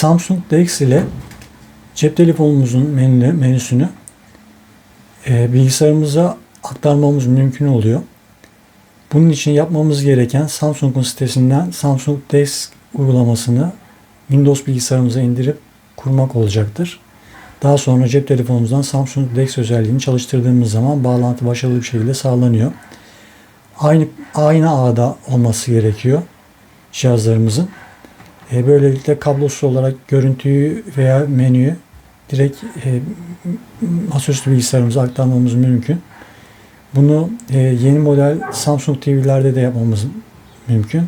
Samsung DeX ile cep telefonumuzun menü, menüsünü e, bilgisayarımıza aktarmamız mümkün oluyor. Bunun için yapmamız gereken Samsung'un sitesinden Samsung DeX uygulamasını Windows bilgisayarımıza indirip kurmak olacaktır. Daha sonra cep telefonumuzdan Samsung DeX özelliğini çalıştırdığımız zaman bağlantı başarılı bir şekilde sağlanıyor. Aynı aynı ağda olması gerekiyor cihazlarımızın. E, böylelikle kablosuz olarak görüntüyü veya menüyü direkt e, masaüstü bilgisayarımıza aktarmamız mümkün. Bunu e, yeni model Samsung TV'lerde de yapmamız mümkün.